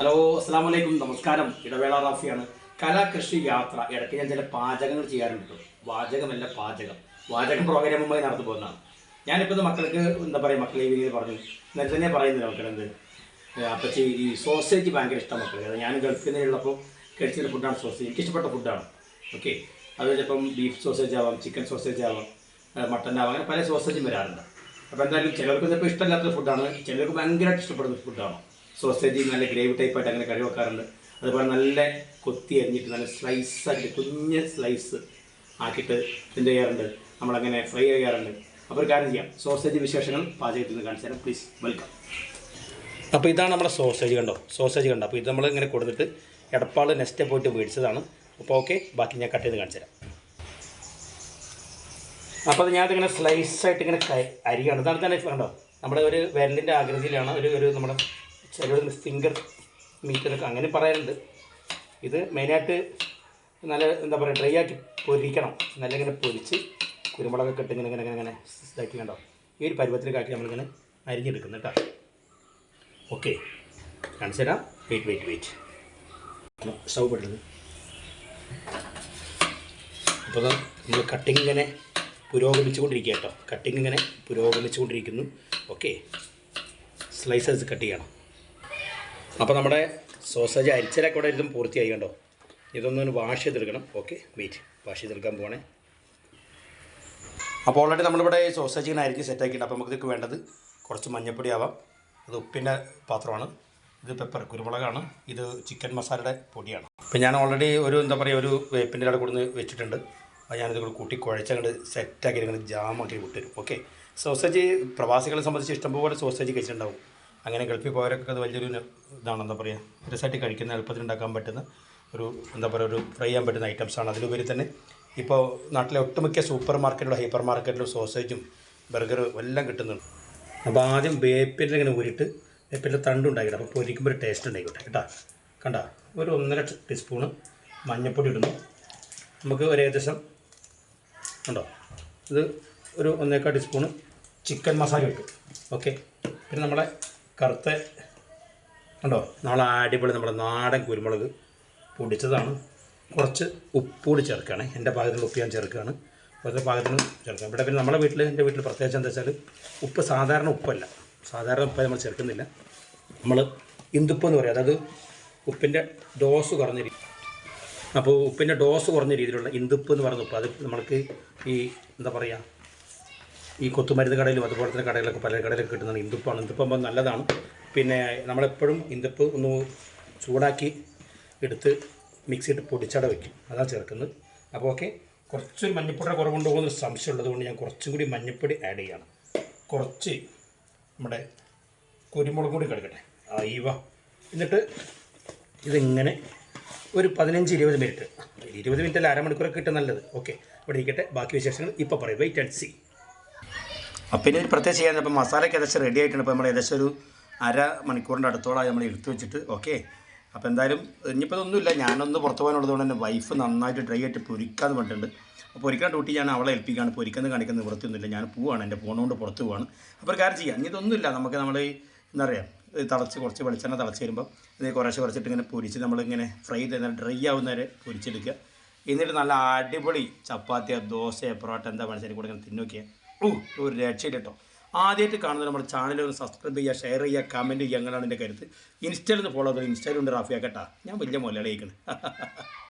Hello അസ്സാം വലൈക്കും നമസ്കാരം. ഇടവേള റാഫിയാണ്. കലാകൃഷി യാത്ര ഇടയ്ക്ക് ഞാൻ ചില പാചകങ്ങൾ ചെയ്യാറുണ്ട് വാചകമല്ല പാചകം. വാചകം പ്രോഗ്രാമുമായി നടന്നു പോകുന്നതാണ്. ഞാനിപ്പോൾ മക്കൾക്ക് എന്താ പറയുക മക്കളെ വീതിയിൽ പറഞ്ഞു. നേരത്തെ തന്നെ പറയുന്നില്ല മക്കളെന്ത്? അപ്പച്ചി ഈ സോസേജ് ഭയങ്കര ഇഷ്ടം മക്കൾ ഞാൻ ഗൾഫിൽ കഴിച്ചിരുന്ന ഫുഡാണ് സോസേജ്. എനിക്ക് ഇഷ്ടപ്പെട്ട ഫുഡാണ്. ഓക്കെ. അത് ചിലപ്പം ബീഫ് സോസേജ് ആവാം ചിക്കൻ സോസേജ് ആവാം മട്ടൻ ആവാം അങ്ങനെ പല സോസേജും വരാറുണ്ട്. അപ്പോൾ എന്തായാലും ചിലർക്ക് ചിലപ്പോൾ ഇഷ്ടമില്ലാത്ത ഫുഡാണ്. ചിലർക്ക് ഭയങ്കരമായിട്ട് ഇഷ്ടപ്പെടുന്ന ഫുഡാണ്. സോസേജ് നല്ല ഗ്രേവി ടൈപ്പായിട്ട് അങ്ങനെ കറി വെക്കാറുണ്ട്. അതുപോലെ നല്ല കൊത്തി അരിഞ്ഞിട്ട് നല്ല സ്ലൈസ് ആക്കിയിട്ട് കുഞ്ഞ് സ്ലൈസ് ആക്കിയിട്ട് എന്ത് ചെയ്യാറുണ്ട്? നമ്മളങ്ങനെ ഫ്രൈ ചെയ്യാറുണ്ട്. അപ്പോൾ ഒരു കാര്യം ചെയ്യാം. സോസേജ് വിശേഷങ്ങൾ പാചകത്തിൽ നിന്ന് കാണിച്ചു തരാം. പ്ലീസ് വെൽക്കം അപ്പോൾ ഇതാണ് നമ്മുടെ സോസേജ് കണ്ടോ? സോസേജ് കണ്ടോ? അപ്പോൾ ഇത് നമ്മൾ ഇങ്ങനെ കൊടുത്തിട്ട് എടപ്പാൾ നെക്സ്റ്റ് പോയിട്ട് മേടിച്ചതാണ്. അപ്പോൾ ഓക്കെ ബാക്കി ഞാൻ കട്ട് ചെയ്ത് കാണിച്ചു തരാം. അപ്പോൾ അത് സ്ലൈസ് ആയിട്ട് ഇങ്ങനെ അരിയാണ്. ഇതാണ് തന്നെ കണ്ടോ? നമ്മുടെ ഒരു വിരലിന്റെ ആകൃതിയിലാണ് ഒരു ഒരു നമ്മുടെ ചിലർ ഫിംഗർ മീറ്റ് എന്നൊക്കെ അങ്ങനെ പറയാറുണ്ട്. ഇത് മെയിനായിട്ട് നല്ല എന്താ പറയുക ഡ്രൈ ആക്കി പൊരിക്കണം. നല്ല ഇങ്ങനെ പൊരിച്ച് കുരുമുളകൊക്കെ ഇട്ട് ഇങ്ങനെ ഇങ്ങനെ ഇങ്ങനെ ഇങ്ങനെ ഇതാക്കി കണ്ടോ? ഈ ഒരു പരുവത്തിലേക്കാക്കി നമ്മളിങ്ങനെ അരിഞ്ഞെടുക്കുന്നു കേട്ടോ. ഓക്കെ കാണിച്ചു തരാം വെയിറ്റ് വെയിറ്റ് വെയിറ്റ് സ്റ്റൗ പെട്ടത് അപ്പോൾ നമ്മൾ കട്ടിങ് ഇങ്ങനെ പുരോഗമിച്ചുകൊണ്ടിരിക്കുക കേട്ടോ. കട്ടിങ് ഇങ്ങനെ പുരോഗമിച്ചുകൊണ്ടിരിക്കുന്നു. ഓക്കെ സ്ലൈസസ് കട്ട് ചെയ്യണം. അപ്പോൾ നമ്മുടെ സോസേജ് അരിച്ചലൊക്കെ ഇവിടെ ഇതും പൂർത്തിയായി കണ്ടോ? ഇതൊന്നും വാഷ് ചെയ്തെടുക്കണം. ഓക്കെ വെയിറ്റ് വാഷ് ചെയ്തെടുക്കാൻ പോകണേ അപ്പോൾ ഓൾറെഡി നമ്മളിവിടെ സോസേജ് ഇങ്ങനെ അരിഞ്ഞ് സെറ്റാക്കിയിട്ട് അപ്പോൾ നമുക്ക് ഇതൊക്കെ വേണ്ടത് കുറച്ച് മഞ്ഞപ്പൊടി ആവാം. അത് ഉപ്പിന്റെ പാത്രമാണ്. ഇത് പെപ്പർ കുരുമുളകാണ്. ഇത് ചിക്കൻ മസാലയുടെ പൊടിയാണ്. അപ്പോൾ ഞാൻ ഓൾറെഡി ഒരു എന്താ പറയുക ഒരു വേപ്പിന്റെ അവിടെ കൊടുന്ന് വെച്ചിട്ടുണ്ട്. അപ്പോൾ ഞാനിത് കൂടി കൂട്ടി കുഴച്ചങ്ങോട്ട് സെറ്റാക്കി ഇങ്ങനെ ജാമാക്കി വിട്ടുതരും ഓക്കെ സോസേജ് പ്രവാസികളെ സംബന്ധിച്ച് ഇഷ്ടംപോലെ സോസേജ് കഴിച്ചിട്ടുണ്ടാവും. അങ്ങനെ ഗൾഫിൽ പോയവരൊക്കെ അത് വലിയൊരു ഇതാണ് എന്താ പറയുക രസമായിട്ട് കഴിക്കുന്ന എളുപ്പത്തിലുണ്ടാക്കാൻ പറ്റുന്ന ഒരു എന്താ പറയുക ഒരു ഫ്രൈ ചെയ്യാൻ പറ്റുന്ന ഐറ്റംസാണ് അതിലുപരി തന്നെ ഇപ്പോൾ നാട്ടിലെ ഒട്ടുമിക്ക സൂപ്പർ മാർക്കറ്റിലും ഹൈപ്പർ മാർക്കറ്റിലും സോസേജും ബർഗറും എല്ലാം കിട്ടുന്നുണ്ട്. അപ്പോൾ ആദ്യം വേപ്പിന്റെ ഇങ്ങനെ ഊരിട്ട് വേപ്പിന്റെ തണ്ട് ഉണ്ടാക്കിയിട്ട് അപ്പോൾ പൊരിക്കുമ്പോൾ ഒരു ടേസ്റ്റ് ഉണ്ടായിക്കോട്ടെ കേട്ടോ? കണ്ട? ഒരു ഒന്നര ടീസ്പൂണ് മഞ്ഞൾപ്പൊടി ഇടുന്നു. നമുക്ക് ഒരു ഏകദേശം ഉണ്ടോ ഇത് ഒരു ഒന്നേക്കാൾ ടീസ്പൂണ് ചിക്കൻ മസാല ഇട്ടു. ഓക്കെ പിന്നെ നമ്മുടെ കറുത്ത കണ്ടോ? നമ്മളെ അടിപൊളി നമ്മുടെ നാടൻ കുരുമുളക് പൊടിച്ചതാണ്. കുറച്ച് ഉപ്പൂടി ചേർക്കുകയാണ്. എന്റെ പാകത്തിന് ഉപ്പ് ഞാൻ ചേർക്കുകയാണ്. കുറച്ച് പാകത്തിന് ചേർക്കാം. ഇവിടെ പിന്നെ നമ്മുടെ വീട്ടിൽ എന്റെ വീട്ടിൽ പ്രത്യേകിച്ച് എന്താ വെച്ചാൽ ഉപ്പ് സാധാരണ ഉപ്പല്ല. സാധാരണ ഉപ്പ് നമ്മൾ ചേർക്കുന്നില്ല. നമ്മൾ ഇന്ദുപ്പ് എന്ന് പറയും. അതായത് ഉപ്പിന്റെ ഡോസ് കുറഞ്ഞ രീതി. അപ്പോൾ ഉപ്പിന്റെ ഡോസ് കുറഞ്ഞ രീതിയിലുള്ള ഇന്ദുപ്പ് എന്ന് പറയുന്ന ഉപ്പ് അത് നമ്മൾക്ക് ഈ എന്താ പറയുക ഈ കൊത്തുമരുന്ന് കടയിലും അതുപോലെ തന്നെ കടയിലൊക്കെ പല കടയിലൊക്കെ കിട്ടുന്നതാണ് ഇന്ദുപ്പാണ് ഇന്ദുപ്പം നല്ലതാണ്. പിന്നെ നമ്മളെപ്പോഴും ഇന്ദുപ്പ് ഒന്ന് ചൂടാക്കി എടുത്ത് മിക്സിയിട്ട് പൊടിച്ചട വയ്ക്കും അതാണ് ചേർക്കുന്നത്. അപ്പോൾ ഓക്കെ കുറച്ച് മഞ്ഞപ്പൊടി കുറവുണ്ടോ എന്നൊരു സംശയം ഉള്ളതുകൊണ്ട് ഞാൻ കുറച്ചും കൂടി മഞ്ഞപ്പൊടി ആഡ് ചെയ്യണം. കുറച്ച് നമ്മുടെ കുരുമുളകും കൂടി കിടക്കട്ടെ അയ്യവ എന്നിട്ട് ഇതിങ്ങനെ ഒരു പതിനഞ്ച് ഇരുപത് മിനിറ്റ്. ഇരുപത് മിനിറ്റ് അല്ല അരമണിക്കൂറൊക്കെ കിട്ടും നല്ലത്. ഓക്കെ അവിടെ ഇരിക്കട്ടെ. ബാക്കി വിശേഷങ്ങൾ ഇപ്പോൾ പറയും. വെയിറ്റ് ആൻഡ് സി അപ്പം പിന്നെ ഒരു പ്രത്യേകം ചെയ്യാൻ അപ്പോൾ മസാലയ്ക്ക് ഏകദേശം റെഡി ആയിട്ടുണ്ട്. അപ്പോൾ നമ്മൾ ഏകദേശം ഒരു അര മണിക്കൂറിന്റെ അടുത്തോളായി നമ്മൾ എടുത്തു വെച്ചിട്ട് ഓക്കെ അപ്പോൾ എന്തായാലും ഇനിയിപ്പോൾ ഇതൊന്നുമില്ല ഞാനൊന്ന് പുറത്ത് പോകാനുള്ളതുകൊണ്ട് തന്നെ വൈഫ് നന്നായിട്ട് ഡ്രൈ ആയിട്ട് പൊരിക്കാന്ന് പറഞ്ഞിട്ടുണ്ട്. അപ്പോൾ പൊരിക്കാൻ ഡ്യൂട്ടി ഞാൻ അവളെ ഏൽപ്പിക്കുകയാണ്. പൊരിക്കുന്നത് കാണിക്കുന്ന നിവൃത്തിയൊന്നുമില്ല. ഞാൻ പോവാണ്. എന്റെ ഫോണുകൊണ്ട് പുറത്ത് പോവാണ്. അപ്പോൾ കാര്യം ചെയ്യാം. ഇനി നമുക്ക് നമ്മൾ എന്താ പറയുക തിളച്ച് കുറച്ച് വെളിച്ചെണ്ണ തിളച്ച് വരുമ്പോൾ ഇത് കുറേശ്ശെ കുറച്ചിട്ട് ഇങ്ങനെ പൊരിച്ച് നമ്മളിങ്ങനെ ഫ്രൈ ചെയ്ത് ഡ്രൈ ആവുന്നവരെ പൊരിച്ചെടുക്കുക. എന്നിട്ട് നല്ല അടിപൊളി ചപ്പാത്തിയോ ദോശയോ പൊറോട്ട എന്താ മനസ്സിലാക്കി കൂടെ ഇങ്ങനെ തിന്നോക്കിയാൽ ഓ ഒരു രക്ഷയില്ല കേട്ടോ ആദ്യമായിട്ട് കാണുന്ന നമ്മുടെ ചാനൽ ഒന്ന് സബ്സ്ക്രൈബ് ചെയ്യുക ഷെയർ ചെയ്യുക കമന്റ് ചെയ്യുക അങ്ങനെയാണ് എന്റെ കരുത്ത്. ഇൻസ്റ്റയിൽ നിന്ന് ഫോളോ ചെയ്ത്. ഇൻസ്റ്റയിലുണ്ട് റാഫിയാക്കട്ടാ ഞാൻ വലിയ മൊലയാളിയേക്കണ്